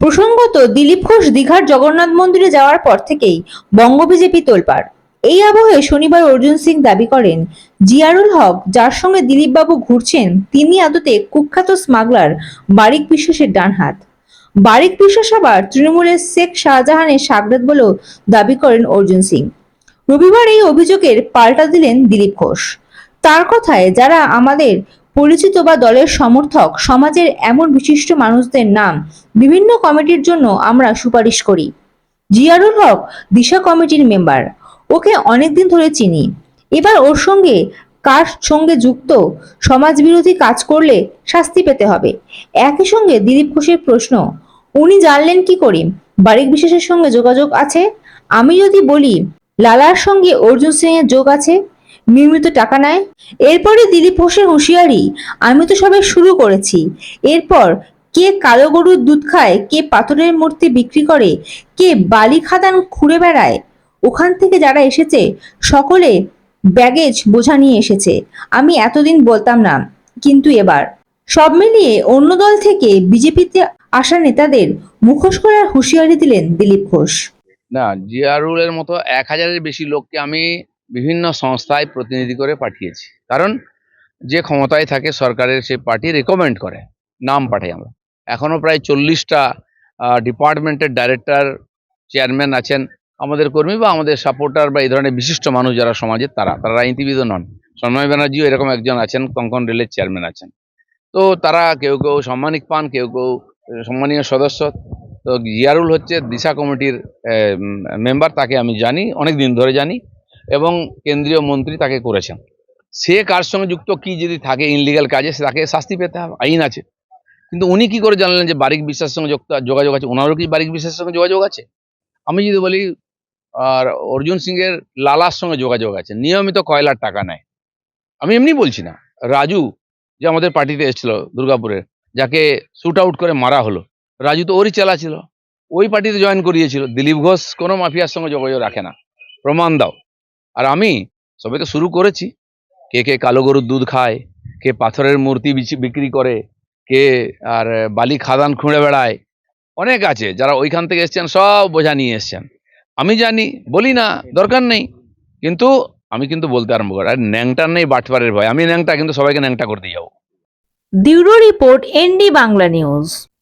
প্রসঙ্গত, দিলীপ ঘোষ দীঘার জগন্নাথ মন্দিরে যাওয়ার পর থেকেই বঙ্গ বিজেপি তোলপাড়। এই আবহে শনিবার অর্জুন সিং দাবি করেন, জিয়ারুল হক, যার সঙ্গে দিলীপবাবু ঘুরছেন, তিনি আদতে কুখ্যাত স্মাগলার বারিক বিশ্বাসের ডান হাত। বারিক বিশ্বাস আবার তৃণমূলের শেখ শাহজাহানের সাগরাত বলেও দাবি করেন অর্জুন সিং। রবিবার এই অভিযোগের পাল্টা দিলেন দিলীপ ঘোষ। তার কথায়, যারা আমাদের পরিচিত বা দলের সমর্থক সমাজের এমন বিশিষ্ট মানুষদের নাম বিভিন্ন কমিটির জন্য আমরা সুপারিশ করি। জিয়ারুল হক, দিশা কমিটির মেম্বার। ওকে অনেকদিন ধরে চিনি। এবার ওর সঙ্গে, কার সঙ্গে যুক্ত, সমাজবিরোধী কাজ করলে শাস্তি পেতে হবে। একই সঙ্গে দিলীপ ঘোষের প্রশ্ন, উনি জানলেন কি করে? বারিক বিশেষের সঙ্গে যোগাযোগ আছে? আমি যদি বলি, লালার সঙ্গে অর্জুন সিং এর যোগ আছে? নিয়মিত টাকা নেয় এরপরে দিলীপ ঘোষের হুঁশিয়ারি, আমি তো সবে শুরু করেছি। এরপর কে কালো গরুর দুধ খায়, কে পাথরের মূর্তি বিক্রি করে, কে বালি খাদান খুঁড়ে বেড়ায়? ওখান থেকে যারা এসেছে, সকলে ব্যাগেজ বোঝা নিয়ে এসেছে। আমি এতদিন বলতাম না, কিন্তু এবার। সব মিলিয়ে অন্য দল থেকে বিজেপিতে আসা নেতাদের মুখোশ করার হুঁশিয়ারি দিলেন দিলীপ ঘোষ। না, জিয়ারুলের মতো এক হাজারের বেশি লোককে আমি বিভিন্ন সংস্থায় প্রতিনিধি করে পাঠিয়েছি। কারণ যে ক্ষমতায় থাকে সরকারের সেই পার্টি রেকমেন্ড করে, নাম পাঠাই আমরা। এখনও প্রায় চল্লিশটা ডিপার্টমেন্টের ডাইরেক্টর চেয়ারম্যান আছেন। আমাদের কর্মী বা আমাদের সাপোর্টার বা এই ধরনের বিশিষ্ট মানুষ যারা সমাজের, তারা তারা রাজনীতিবিদও নন। সন্ময় ব্যানার্জিও এরকম একজন আছেন, কঙ্কন রেলের চেয়ারম্যান আছেন। তো তারা কেউ কেউ সম্মানিক পান, কেউ কেউ সম্মানীয় সদস্য। তো জিয়ারুল হচ্ছে দিশা কমিটির মেম্বার তাকে আমি জানি অনেক দিন ধরে জানি। এবং কেন্দ্রীয় মন্ত্রী তাকে করেছেন। সে কার সঙ্গে যুক্ত, কি যদি থাকে ইনলিগাল কাজে তাকে শাস্তি পেতে হবে, আইন আছে। কিন্তু উনি কি করে জানলেন যে বারিক বিশ্বাসের সঙ্গে যোগাযোগ আছে? ওনারও কি বারিক বিশ্বাসের সঙ্গে যোগাযোগ আছে? আমি যদি বলি, আর অর্জুন সিং এর লালার সঙ্গে যোগাযোগ আছে, নিয়মিত কয়লার টাকা নেয়। আমি এমনি বলছি না। রাজু যে আমাদের পার্টিতে এসেছিল দুর্গাপুরের যাকে শ্যুট আউট করে মারা হলো, রাজু তো ওরই চেলা ছিল। ওই পার্টিতে জয়েন করিয়েছিল। দিলীপ ঘোষ কোনো মাফিয়ার সঙ্গে যোগাযোগ রাখে না। প্রমাণ দাও। আর আমি সবে তো শুরু করেছি। কে কে কালো গরুর দুধ খায়, কে পাথরের মূর্তি বিক্রি করে, কে আর বালি খাদান খুঁড়ে বেড়ায়। অনেক আছে যারা ওইখান থেকে এসছেন, সব বোঝা নিয়ে এসছেন। আমি জানি, বলি না, দরকার নেই। কিন্তু আমি কিন্তু বলতে আরম্ভ করি, আর ন্যাংটার নেই বাটপারের ভয়। আমি ন্যাংটা, কিন্তু সবাইকে ন্যাংটা করে দিয়ে যাব। Bureau report ND Bangla news.